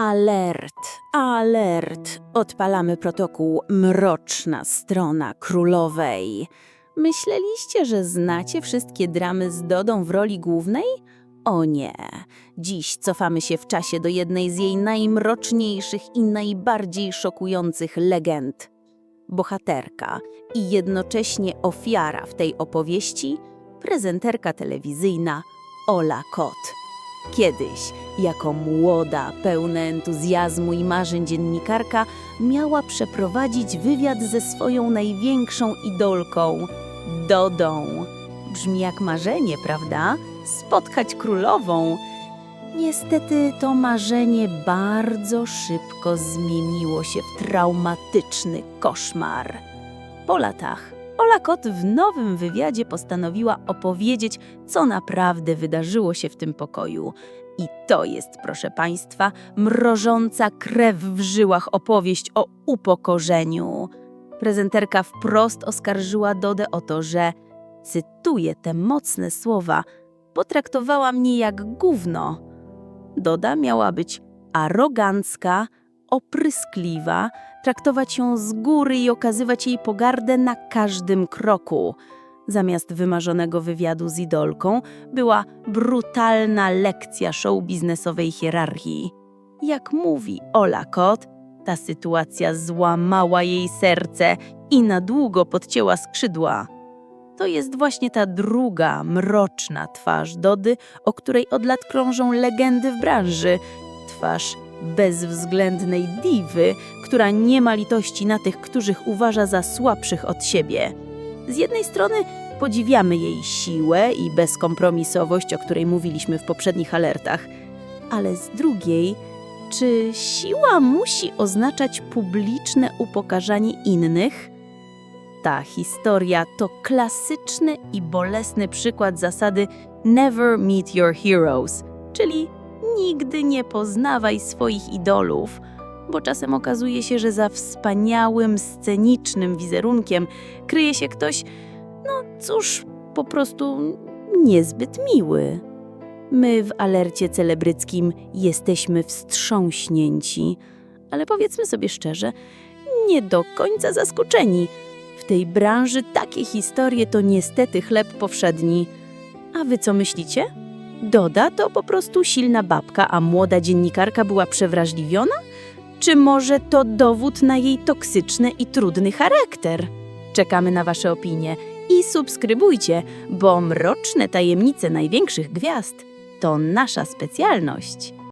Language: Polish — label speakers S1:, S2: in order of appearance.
S1: Alert, alert! Odpalamy protokół Mroczna Strona Królowej. Myśleliście, że znacie wszystkie dramy z Dodą w roli głównej? O nie. Dziś cofamy się w czasie do jednej z jej najmroczniejszych i najbardziej szokujących legend. Bohaterka i jednocześnie ofiara w tej opowieści prezenterka telewizyjna Ola Kot. Kiedyś, jako młoda, pełna entuzjazmu i marzeń dziennikarka, miała przeprowadzić wywiad ze swoją największą idolką, Dodą. Brzmi jak marzenie, prawda? Spotkać królową. Niestety to marzenie bardzo szybko zmieniło się w traumatyczny koszmar. Po latach Ola Kot w nowym wywiadzie postanowiła opowiedzieć, co naprawdę wydarzyło się w tym pokoju. I to jest, proszę Państwa, mrożąca krew w żyłach opowieść o upokorzeniu. Prezenterka wprost oskarżyła Dodę o to, że, cytuję te mocne słowa, potraktowała mnie jak gówno. Doda miała być arogancka, opryskliwa, traktować ją z góry i okazywać jej pogardę na każdym kroku. Zamiast wymarzonego wywiadu z idolką była brutalna lekcja show biznesowej hierarchii. Jak mówi Ola Kot, ta sytuacja złamała jej serce i na długo podcięła skrzydła. To jest właśnie ta druga, mroczna twarz Dody, o której od lat krążą legendy w branży. Twarz bezwzględnej diwy, która nie ma litości na tych, których uważa za słabszych od siebie. Z jednej strony podziwiamy jej siłę i bezkompromisowość, o której mówiliśmy w poprzednich alertach, ale z drugiej, czy siła musi oznaczać publiczne upokarzanie innych? Ta historia to klasyczny i bolesny przykład zasady Never meet your heroes, czyli nigdy nie poznawaj swoich idolów, bo czasem okazuje się, że za wspaniałym, scenicznym wizerunkiem kryje się ktoś, no cóż, po prostu niezbyt miły. My w alercie celebryckim jesteśmy wstrząśnięci, ale powiedzmy sobie szczerze, nie do końca zaskoczeni. W tej branży takie historie to niestety chleb powszedni. A wy co myślicie? Doda to po prostu silna babka, a młoda dziennikarka była przewrażliwiona? Czy może to dowód na jej toksyczny i trudny charakter? Czekamy na Wasze opinie i subskrybujcie, bo mroczne tajemnice największych gwiazd to nasza specjalność.